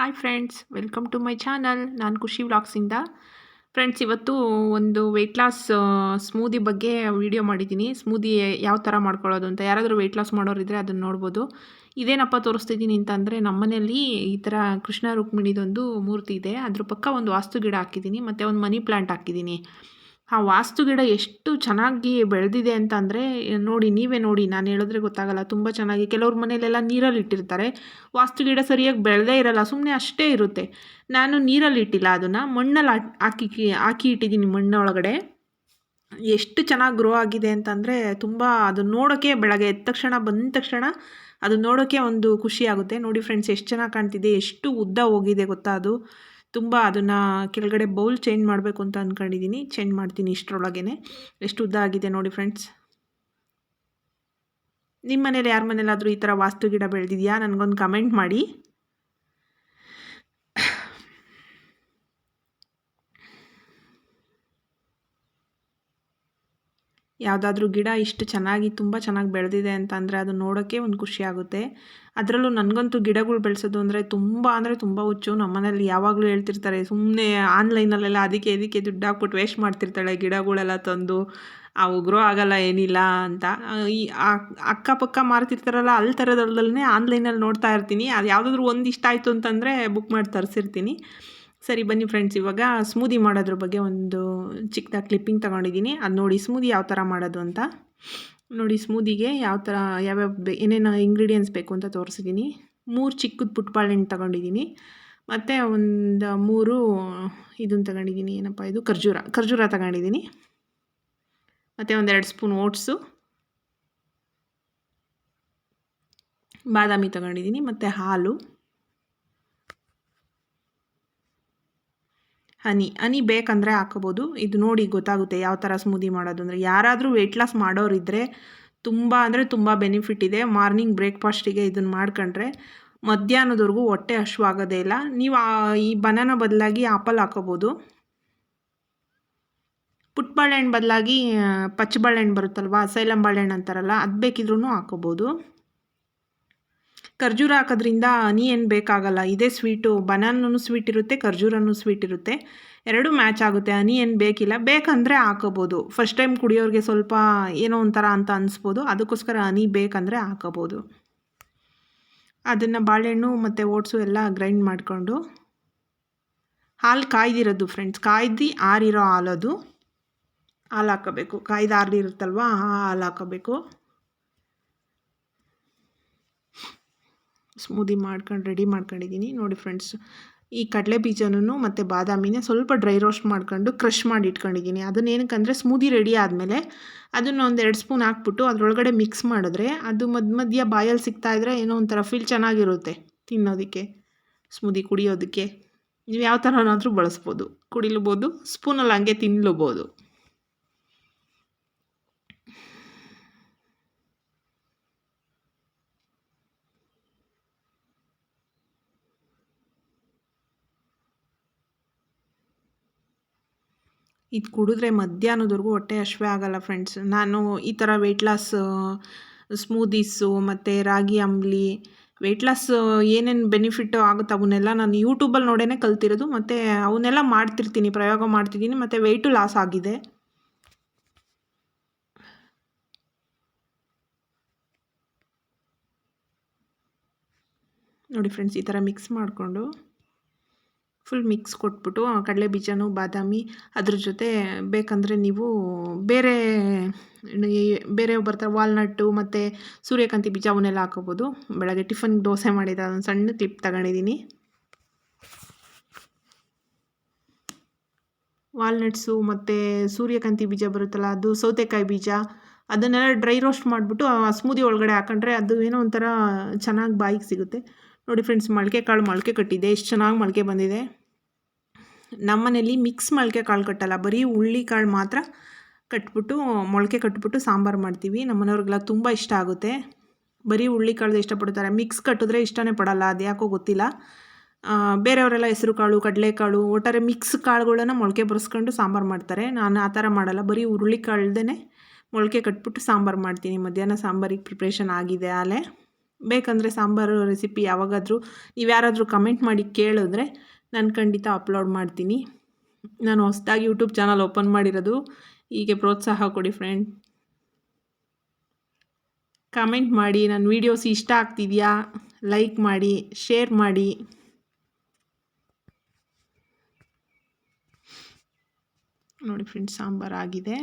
Hi friends welcome to my channel ನಾನು ಖುಷಿ ವ್ಲಾಗ್ಸಿಂದ friends ಇವತ್ತು ಒಂದು ವೆಯ್ಟ್ ಲಾಸ್ ಸ್ಮೂದಿ ಬಗ್ಗೆ ವಿಡಿಯೋ ಮಾಡಿದ್ದೀನಿ. ಸ್ಮೂದಿ ಯಾವ ಥರ ಮಾಡ್ಕೊಳ್ಳೋದು ಅಂತ. ಯಾರಾದರೂ ವೆಯ್ಟ್ ಲಾಸ್ ಮಾಡೋರಿದ್ದರೆ ಅದನ್ನು ನೋಡ್ಬೋದು. ಇದೇನಪ್ಪ ತೋರಿಸ್ತಿದ್ದೀನಿ ಅಂತಂದರೆ ನಮ್ಮನೆಯಲ್ಲಿ ಈ ಥರ ಕೃಷ್ಣ ರುಕ್ಮಿಣಿದೊಂದು ಮೂರ್ತಿ ಇದೆ. ಅದ್ರ ಪಕ್ಕ ಒಂದು ವಾಸ್ತು ಗಿಡ ಹಾಕಿದ್ದೀನಿ. ಮತ್ತು ಒಂದು ಮನಿ ಪ್ಲ್ಯಾಂಟ್ ಹಾಕಿದ್ದೀನಿ. ಆ ವಾಸ್ತು ಗಿಡ ಎಷ್ಟು ಚೆನ್ನಾಗಿ ಬೆಳೆದಿದೆ ಅಂತ ಅಂದರೆ, ನೋಡಿ, ನೀವೇ ನೋಡಿ, ನಾನು ಹೇಳಿದ್ರೆ ಗೊತ್ತಾಗಲ್ಲ, ತುಂಬ ಚೆನ್ನಾಗಿ ಕೆಲವ್ರ ಮನೇಲೆಲ್ಲ ನೀರಲ್ಲಿ ಇಟ್ಟಿರ್ತಾರೆ ವಾಸ್ತು ಗಿಡ ಸರಿಯಾಗಿ ಬೆಳೆದೇ ಇರಲ್ಲ ಸುಮ್ಮನೆ ಅಷ್ಟೇ ಇರುತ್ತೆ. ನಾನು ನೀರಲ್ಲಿ ಇಟ್ಟಿಲ್ಲ ಅದನ್ನು, ಮಣ್ಣಲ್ಲಿ ಹಾಕಿ ಹಾಕಿ ಇಟ್ಟಿದ್ದೀನಿ ಮಣ್ಣೊಳಗಡೆ ಎಷ್ಟು ಚೆನ್ನಾಗಿ ಗ್ರೋ ಆಗಿದೆ ಅಂತಂದರೆ ತುಂಬ ಅದು ನೋಡೋಕ್ಕೆ ಬೆಳಗ್ಗೆ ಎದ್ದ ತಕ್ಷಣ, ಬಂದ ತಕ್ಷಣ ಅದು ನೋಡೋಕ್ಕೆ ಒಂದು ಖುಷಿ ಆಗುತ್ತೆ. ನೋಡಿ ಫ್ರೆಂಡ್ಸ್ ಎಷ್ಟು ಚೆನ್ನಾಗಿ ಕಾಣ್ತಿದೆ, ಎಷ್ಟು ಉದ್ದ ಹೋಗಿದೆ ಗೊತ್ತಾ ಅದು. ತುಂಬ ಅದನ್ನು ಕೆಳಗಡೆ ಬೌಲ್ ಚೇಂಜ್ ಮಾಡಬೇಕು ಅಂತ ಅಂದ್ಕೊಂಡಿದ್ದೀನಿ ಚೇಂಜ್ ಮಾಡ್ತೀನಿ ಇಷ್ಟರೊಳಗೇ ಎಷ್ಟು ಉದ್ದ ಆಗಿದೆ ನೋಡಿ ಫ್ರೆಂಡ್ಸ್ ನಿಮ್ಮ ಮನೇಲಿ ಯಾರ ಮನೇಲಾದರೂ ಈ ಥರ ವಾಸ್ತು ಗಿಡ ಬೆಳೆದಿದೆಯಾ? ನನಗೊಂದು ಕಮೆಂಟ್ ಮಾಡಿ. ಯಾವುದಾದ್ರೂ ಗಿಡ ಇಷ್ಟು ಚೆನ್ನಾಗಿ, ತುಂಬ ಚೆನ್ನಾಗಿ ಬೆಳೆದಿದೆ ಅಂತ ಅಂದರೆ ಅದು ನೋಡೋಕ್ಕೆ ಒಂದು ಖುಷಿ ಆಗುತ್ತೆ. ಅದರಲ್ಲೂ ನನಗಂತೂ ಗಿಡಗಳು ಬೆಳೆಸೋದು ಅಂದರೆ ತುಂಬ ಅಂದರೆ ತುಂಬ ಹುಚ್ಚು. ನಮ್ಮನೇಲಿ ಯಾವಾಗಲೂ ಹೇಳ್ತಿರ್ತಾರೆ ಸುಮ್ಮನೆ ಆನ್ಲೈನಲ್ಲೆಲ್ಲ ಅದಕ್ಕೆ ಇದಕ್ಕೆ ದುಡ್ಡು ಹಾಕ್ಬಿಟ್ಟು ವೇಸ್ಟ್ ಮಾಡ್ತಿರ್ತಾಳೆ, ಗಿಡಗಳೆಲ್ಲ ತಂದು, ಆ ಗ್ರೋ ಆಗಲ್ಲ ಏನಿಲ್ಲ ಅಂತ. ಈ ಅಕ್ಕಪಕ್ಕ ಮಾರ್ತಿರ್ತಾರಲ್ಲ ಅಲ್ಲಿ ಥರದಲ್ಲೇ ಆನ್ಲೈನಲ್ಲಿ ನೋಡ್ತಾ ಇರ್ತೀನಿ. ಅದು ಯಾವುದಾದ್ರೂ ಒಂದು ಇಷ್ಟ ಆಯಿತು ಅಂತಂದರೆ ಬುಕ್ ಮಾಡಿ ತರಿಸಿರ್ತೀನಿ. ಸರಿ ಬನ್ನಿ ಫ್ರೆಂಡ್ಸ್ ಇವಾಗ ಸ್ಮೂದಿ ಮಾಡೋದ್ರ ಬಗ್ಗೆ ಒಂದು ಚಿಕ್ಕದಾಗಿ ಕ್ಲಿಪ್ಪಿಂಗ್ ತೊಗೊಂಡಿದ್ದೀನಿ. ಅದು ನೋಡಿ ಸ್ಮೂದಿ ಯಾವ ಥರ ಮಾಡೋದು ಅಂತ. ನೋಡಿ ಸ್ಮೂದಿಗೆ ಯಾವ ಥರ ಯಾವ್ಯಾವ ಬೇ, ಏನೇನು ಇಂಗ್ರೀಡಿಯೆಂಟ್ಸ್ ಬೇಕು ಅಂತ ತೋರಿಸಿದ್ದೀನಿ ಮೂರು ಚಿಕ್ಕದ ಪುಟ್ಬಾಳೆಹಣ್ಣು ತಗೊಂಡಿದ್ದೀನಿ ಮತ್ತು ಒಂದು ಮೂರು ಇದನ್ನು ತಗೊಂಡಿದ್ದೀನಿ ಏನಪ್ಪ ಇದು? ಖರ್ಜೂರ. ಖರ್ಜೂರ ತಗೊಂಡಿದ್ದೀನಿ ಮತ್ತು ಒಂದೆರಡು ಸ್ಪೂನ್ ಓಟ್ಸು ಬಾದಾಮಿ ತಗೊಂಡಿದ್ದೀನಿ ಮತ್ತು ಹಾಲು. ಹನಿ ಹನಿ ಬೇಕಂದರೆ ಹಾಕೋಬೋದು. ಇದು ನೋಡಿ ಗೊತ್ತಾಗುತ್ತೆ ಯಾವ ಥರ ಸ್ಮೂದಿ ಮಾಡೋದು ಅಂದರೆ. ಯಾರಾದರೂ ವೆಯ್ಟ್ ಲಾಸ್ ಮಾಡೋರಿದ್ದರೆ ತುಂಬ ಅಂದರೆ ತುಂಬ ಬೆನಿಫಿಟ್ ಇದೆ. ಮಾರ್ನಿಂಗ್ ಬ್ರೇಕ್ಫಾಸ್ಟಿಗೆ ಇದನ್ನು ಮಾಡ್ಕೊಂಡ್ರೆ ಮಧ್ಯಾಹ್ನದವರೆಗೂ ಹೊಟ್ಟೆ ಹಶುವಾಗೋದೇ ಇಲ್ಲ. ನೀವು ಈ ಬನಾನ ಬದಲಾಗಿ ಆಪಲ್ ಹಾಕೋಬೋದು ಪುಟ್ಟ ಬಾಳೆಹಣ್ಣು ಬದಲಾಗಿ ಪಚ್ಚ ಬಾಳೆಹಣ್ಣು ಬರುತ್ತಲ್ವ? ಸೈಲಂ ಬಾಳೆಹಣ್ಣು ಅಂತಾರಲ್ಲ, ಅದು ಬೇಕಿದ್ರೂ ಹಾಕೋಬೋದು ಖರ್ಜೂರ ಹಾಕೋದ್ರಿಂದ ಹನಿ ಏನು ಬೇಕಾಗಲ್ಲ. ಇದೇ ಸ್ವೀಟು ಬನಾನೂ ಸ್ವೀಟ್ ಇರುತ್ತೆ, ಖರ್ಜೂರನೂ ಸ್ವೀಟ್ ಇರುತ್ತೆ. ಎರಡೂ ಮ್ಯಾಚ್ ಆಗುತ್ತೆ. ಹನಿ ಏನು ಬೇಕಿಲ್ಲ. ಬೇಕಂದರೆ ಹಾಕೋಬೋದು. ಫಸ್ಟ್ ಟೈಮ್ ಕುಡಿಯೋರಿಗೆ ಸ್ವಲ್ಪ ಏನೋ ಒಂಥರ ಅಂತ ಅನಿಸ್ಬೋದು. ಅದಕ್ಕೋಸ್ಕರ ಹನಿ ಬೇಕಂದರೆ ಹಾಕೋಬೋದು. ಅದನ್ನು ಬಾಳೆಹಣ್ಣು ಮತ್ತು ಓಟ್ಸು ಎಲ್ಲ ಗ್ರೈಂಡ್ ಮಾಡಿಕೊಂಡು ಹಾಲು ಕಾಯ್ದಿರೋದು ಫ್ರೆಂಡ್ಸ್ ಕಾಯ್ದು ಆರಿರೋ ಹಾಲದು ಹಾಲು ಹಾಕೋಬೇಕು. ಕಾಯ್ದು ಆರಿರುತ್ತಲ್ವ ಹಾಲು ಹಾಕೋಬೇಕು. ಸ್ಮೂದಿ ಮಾಡ್ಕೊಂಡು ರೆಡಿ ಮಾಡ್ಕೊಂಡಿದ್ದೀನಿ ನೋಡಿ ಫ್ರೆಂಡ್ಸ್ ಈ ಕಡಲೆ ಬೀಜನೂ ಮತ್ತು ಬಾದಾಮಿನ ಸ್ವಲ್ಪ ಡ್ರೈ ರೋಸ್ಟ್ ಮಾಡ್ಕೊಂಡು ಕ್ರಷ್ ಮಾಡಿ ಇಟ್ಕೊಂಡಿದ್ದೀನಿ ಅದನ್ನ ಏನಕ್ಕಂದರೆ ಸ್ಮೂದಿ ರೆಡಿ ಆದಮೇಲೆ ಅದನ್ನು ಒಂದು ಎರಡು ಸ್ಪೂನ್ ಹಾಕ್ಬಿಟ್ಟು ಅದರೊಳಗಡೆ ಮಿಕ್ಸ್ ಮಾಡಿದ್ರೆ ಅದು ಮಧ್ಯ ಮಧ್ಯ ಬಾಯಲ್ಲಿ ಸಿಗ್ತಾ ಇದ್ದರೆ ಏನೋ ಒಂಥರ ಫೀಲ್ ಚೆನ್ನಾಗಿರುತ್ತೆ ತಿನ್ನೋದಕ್ಕೆ ಸ್ಮೂದಿ ಕುಡಿಯೋದಕ್ಕೆ. ನೀವು ಯಾವ ಥರನಾದರೂ ಬಳಸ್ಬೋದು, ಕುಡಿಲೂಬೋದು ಸ್ಪೂನಲ್ಲಿ ಹಂಗೆ ತಿನ್ನಲೂಬೋದು ಇದು ಕುಡಿದ್ರೆ ಮಧ್ಯಾಹ್ನದವರೆಗೂ ಹೊಟ್ಟೆ ಹಶ್ವೆ ಆಗಲ್ಲ ಫ್ರೆಂಡ್ಸ್ ನಾನು ಈ ಥರ ವೆಯ್ಟ್ ಲಾಸ್ ಸ್ಮೂದೀಸು ಮತ್ತು ರಾಗಿ ಅಂಬ್ಲಿ ವೆಯ್ಟ್ ಲಾಸ್ ಏನೇನು ಬೆನಿಫಿಟ್ ಆಗುತ್ತೆ ಅವನ್ನೆಲ್ಲ ನಾನು ಯೂಟ್ಯೂಬಲ್ಲಿ ನೋಡೇ ಕಲ್ತಿರೋದು. ಮತ್ತು ಅವನ್ನೆಲ್ಲ ಮಾಡ್ತಿರ್ತೀನಿ, ಪ್ರಯೋಗ ಮಾಡ್ತಿದ್ದೀನಿ. ಮತ್ತು ವೆಯ್ಟು ಲಾಸ್ ಆಗಿದೆ. ನೋಡಿ ಫ್ರೆಂಡ್ಸ್ ಈ ಥರ ಮಿಕ್ಸ್ ಮಾಡಿಕೊಂಡು. ಫುಲ್ ಮಿಕ್ಸ್ ಕೊಟ್ಬಿಟ್ಟು ಕಡಲೆ ಬೀಜನೂ, ಬಾದಾಮಿ ಅದ್ರ ಜೊತೆ ಬೇಕಂದರೆ ನೀವು ಬೇರೆ ಬೇರೆ ಬರ್ತಾರೆ ವಾಲ್ನಟ್ಟು ಮತ್ತು ಸೂರ್ಯಕಾಂತಿ ಬೀಜ ಅವನ್ನೆಲ್ಲ ಹಾಕೋಬೋದು. ಬೆಳಗ್ಗೆ ಟಿಫನ್ ದೋಸೆ ಮಾಡಿದ ಒಂದು ಸಣ್ಣ ಕ್ಲಿಪ್ ತಗೊಂಡಿದ್ದೀನಿ ವಾಲ್ನಟ್ಸು ಮತ್ತು ಸೂರ್ಯಕಾಂತಿ ಬೀಜ ಬರುತ್ತಲ್ಲ, ಅದು ಸೌತೆಕಾಯಿ ಬೀಜ, ಅದನ್ನೆಲ್ಲ ಡ್ರೈ ರೋಸ್ಟ್ ಮಾಡಿಬಿಟ್ಟು, ಆ ಸ್ಮೂದಿ ಒಳಗಡೆ ಹಾಕೊಂಡ್ರೆ ಅದು ಏನೋ ಒಂಥರ ಚೆನ್ನಾಗಿ ಬಾಯಿಗೆ ಸಿಗುತ್ತೆ. ನೋಡಿ ಫ್ರೆಂಡ್ಸ್ ಮೊಳಕೆ ಕಾಳು ಮೊಳಕೆ ಕಟ್ಟಿದೆ, ಎಷ್ಟು ಚೆನ್ನಾಗಿ ಮೊಳಕೆ ಬಂದಿದೆ. ನಮ್ಮನೇಲಿ ಮಿಕ್ಸ್ ಮೊಳಕೆ ಕಾಳು ಕಟ್ಟಲ್ಲ. ಬರೀ ಹುಳ್ಳಿ ಕಾಳು ಮಾತ್ರ ಕಟ್ಬಿಟ್ಟು, ಮೊಳಕೆ ಕಟ್ಬಿಟ್ಟು ಸಾಂಬಾರು ಮಾಡ್ತೀವಿ. ನಮ್ಮನೆಯವ್ರಿಗೆಲ್ಲ ತುಂಬ ಇಷ್ಟ ಆಗುತ್ತೆ. ಬರೀ ಹುಳ್ಳಿ ಕಾಳು ಇಷ್ಟಪಡ್ತಾರೆ. ಮಿಕ್ಸ್ ಕಟ್ಟಿದ್ರೆ ಇಷ್ಟನೇ ಪಡಲ್ಲ. ಅದು ಯಾಕೋ ಗೊತ್ತಿಲ್ಲ. ಬೇರೆಯವರೆಲ್ಲ ಹೆಸರು ಕಾಳು ಕಡಲೆಕಾಳು ಒಟ್ಟಾರೆ ಮಿಕ್ಸ್ ಕಾಳುಗಳನ್ನ ಮೊಳಕೆ ಬರೆಸ್ಕೊಂಡು ಸಾಂಬಾರು ಮಾಡ್ತಾರೆ. ನಾನು ಆ ಥರ ಮಾಡಲ್ಲ. ಬರೀ ಹುರುಳಿ ಕಾಳ್ದೇ ಮೊಳಕೆ ಕಟ್ಬಿಟ್ಟು ಸಾಂಬಾರು ಮಾಡ್ತೀನಿ. ಮಧ್ಯಾಹ್ನ ಸಾಂಬಾರಿಗೆ ಪ್ರಿಪ್ರೇಷನ್ ಆಗಿದೆ ಆಲೆ. ಬೇಕಂದರೆ ಸಾಂಬಾರು ರೆಸಿಪಿ ಯಾವಾಗಾದರೂ ನೀವು ಯಾರಾದರೂ ಕಮೆಂಟ್ ಮಾಡಿ ಕೇಳಿದ್ರೆ ನಾನು ಖಂಡಿತ ಅಪ್ಲೋಡ್ ಮಾಡ್ತೀನಿ. ನಾನು ಹೊಸದಾಗಿ ಯೂಟ್ಯೂಬ್ ಚಾನಲ್ ಓಪನ್ ಮಾಡಿರೋದು. ಹೀಗೆ ಪ್ರೋತ್ಸಾಹ ಕೊಡಿ ಫ್ರೆಂಡ್ ಕಮೆಂಟ್ ಮಾಡಿ ನನ್ನ ವೀಡಿಯೋಸ್ ಇಷ್ಟ ಆಗ್ತಿದೆಯಾ? ಲೈಕ್ ಮಾಡಿ ಶೇರ್ ಮಾಡಿ. ನೋಡಿ ಫ್ರೆಂಡ್ಸ್ ಸಾಂಬಾರು ಆಗಿದೆ.